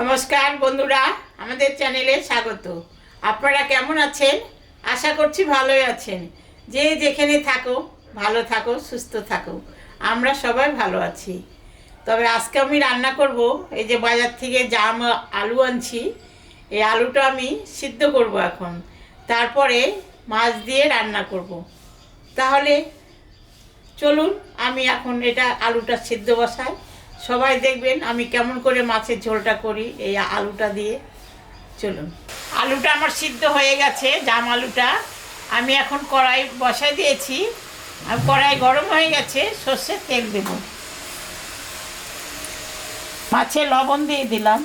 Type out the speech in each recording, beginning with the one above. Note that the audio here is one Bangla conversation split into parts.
নমস্কার বন্ধুরা, আমাদের চ্যানেলে স্বাগত। আপনারা কেমন আছেন? আশা করছি ভালোই আছেন। যে যেখানে থাকো, ভালো থাকো, সুস্থ থাকো। আমরা সবাই ভালো আছি। তবে আজকে আমি রান্না করব, এই যে বাজার থেকে জাম, আলু আনছি। এই আলুটা আমি সিদ্ধ করব এখন। তারপরে মাছ দিয়ে রান্না করব। তাহলে চলুন, আমি এখন এটা আলুটা সিদ্ধ বসাই। সবাই দেখবেন আমি কেমন করে মাছের ঝোলটা করি, এই আলুটা দিয়ে। চলুন। আলুটা আমার সিদ্ধ হয়ে গেছে, জাম আলুটা। আমি এখন কড়াই বসাই দিয়েছি। আর কড়াই গরম হয়ে গেছে, সর্ষের তেল দেব। মাছে লবণ দিয়ে দিলাম।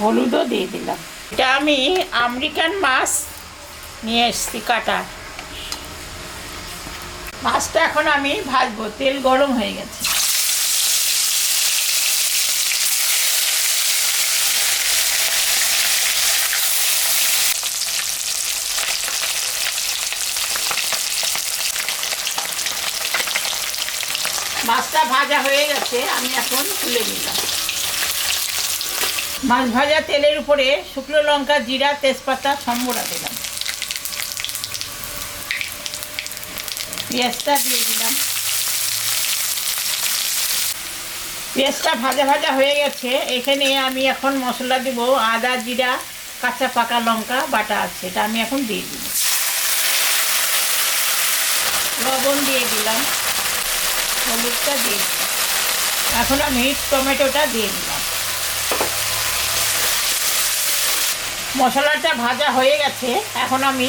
হলুদও দিয়ে দিলাম। এটা আমি আমেরিকান মাছ নিয়ে এসছি কাটা মাছটা এখন আমি ভাজবো। তেল গরম হয়ে গেছে। মাছটা ভাজা হয়ে গেছে, আমি এখন তুলে নিলাম। মাছ ভাজা তেলের উপরে শুকনো লঙ্কা, জিরা, তেজপাতা সম্বরা দিলাম। পেঁয়াজটা দিয়ে দিলাম। পেঁয়াজটা ভাজা ভাজা হয়ে গেছে। এখানে আমি এখন মশলা দিব আদা, জিরা, কাঁচা পাকা লঙ্কা, বাটা আছে। এটা আমি এখন দিয়ে দিব লবণ দিয়ে দিলাম। হলুদটা দিয়ে দিলাম। এখন আমি টমেটোটা দিয়ে দিলাম। মশলাটা ভাজা হয়ে গেছে। এখন আমি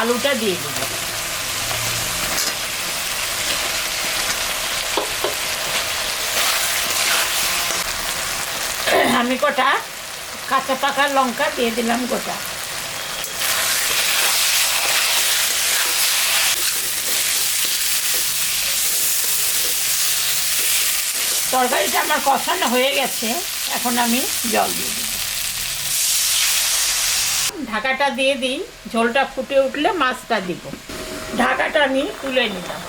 আলুটা দিয়ে দিলাম। আমি গোটা কাঁচা পাকা লঙ্কা দিয়ে দিলাম গোটা। তরকারিটা আমার কষানো হয়ে গেছে, এখন আমি জল দিয়ে দিই ঢাকাটা দিয়ে দিই, ঝোলটা ফুটে উঠলে মাছটা দিব। ঢাকাটা আমি তুলে নিলাম।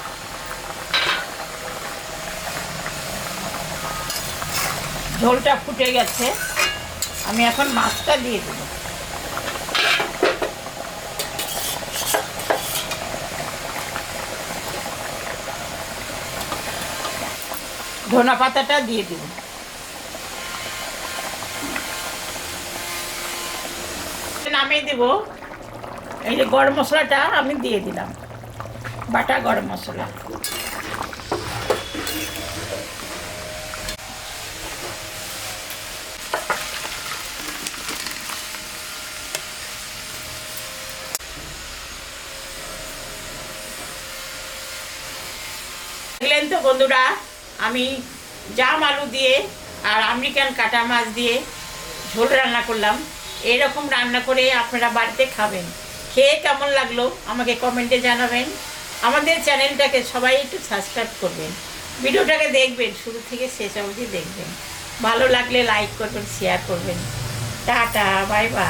ঝোলটা ফুটে গেছে। আমি এখন মাছটা দিয়ে দেবো। ধনা পাতাটা দিয়ে দেবো। নামিয়ে দেব। এই যে গরম মশলাটা আমি দিয়ে দিলাম। বাটা গরম মশলা। দেখলেন তো বন্ধুরা? আমি জাম আলু দিয়ে আর আমেরিকান কাটা মাছ দিয়ে ঝোল রান্না করলাম। এরকম রান্না করে আপনারা বাড়িতে খাবেন। খেয়ে কেমন লাগল আমাকে কমেন্টে জানাবেন। আমাদের চ্যানেলটাকে সবাই একটু সাবস্ক্রাইব করবেন। ভিডিওটাকে দেখবেন, শুরু থেকে শেষ অবধি দেখবেন। ভালো লাগলে লাইক করবেন, শেয়ার করবেন। Tata, bye bye.